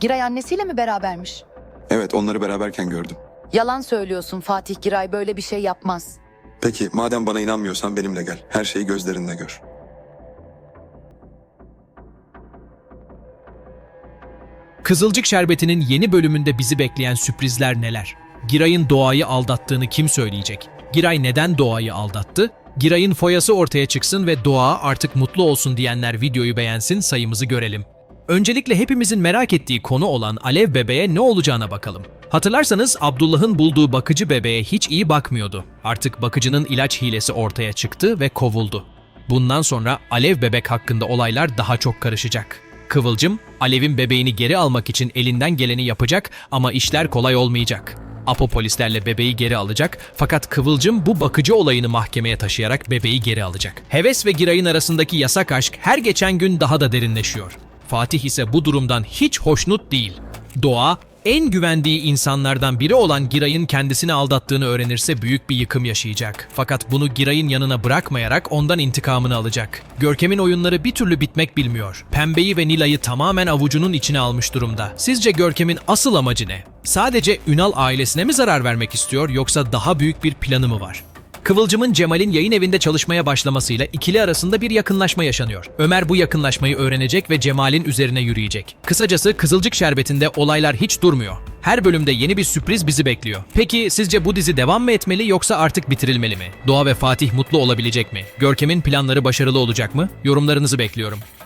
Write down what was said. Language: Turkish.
Giray annesiyle mi berabermiş? Evet onları beraberken gördüm. Yalan söylüyorsun Fatih Giray böyle bir şey yapmaz. Peki madem bana inanmıyorsan benimle gel. Her şeyi gözlerinde gör. Kızılcık Şerbeti'nin yeni bölümünde bizi bekleyen sürprizler neler? Giray'ın doğayı aldattığını kim söyleyecek? Giray neden doğayı aldattı? Giray'ın foyası ortaya çıksın ve doğa artık mutlu olsun diyenler videoyu beğensin sayımızı görelim. Öncelikle hepimizin merak ettiği konu olan Alev bebeğe ne olacağına bakalım. Hatırlarsanız Abdullah'ın bulduğu bakıcı bebeğe hiç iyi bakmıyordu. Artık bakıcının ilaç hilesi ortaya çıktı ve kovuldu. Bundan sonra Alev bebek hakkında olaylar daha çok karışacak. Kıvılcım, Alev'in bebeğini geri almak için elinden geleni yapacak ama işler kolay olmayacak. Apo polislerle bebeği geri alacak fakat Kıvılcım bu bakıcı olayını mahkemeye taşıyarak bebeği geri alacak. Heves ve Giray'ın arasındaki yasak aşk her geçen gün daha da derinleşiyor. Fatih ise bu durumdan hiç hoşnut değil. Doğa, en güvendiği insanlardan biri olan Giray'ın kendisini aldattığını öğrenirse büyük bir yıkım yaşayacak. Fakat bunu Giray'ın yanına bırakmayarak ondan intikamını alacak. Görkem'in oyunları bir türlü bitmek bilmiyor. Pembe'yi ve Nilay'ı tamamen avucunun içine almış durumda. Sizce Görkem'in asıl amacı ne? Sadece Ünal ailesine mi zarar vermek istiyor yoksa daha büyük bir planı mı var? Kıvılcım'ın Cemal'in yayın evinde çalışmaya başlamasıyla ikili arasında bir yakınlaşma yaşanıyor. Ömer bu yakınlaşmayı öğrenecek ve Cemal'in üzerine yürüyecek. Kısacası Kızılcık Şerbeti'nde olaylar hiç durmuyor. Her bölümde yeni bir sürpriz bizi bekliyor. Peki sizce bu dizi devam mı etmeli yoksa artık bitirilmeli mi? Doğa ve Fatih mutlu olabilecek mi? Görkem'in planları başarılı olacak mı? Yorumlarınızı bekliyorum.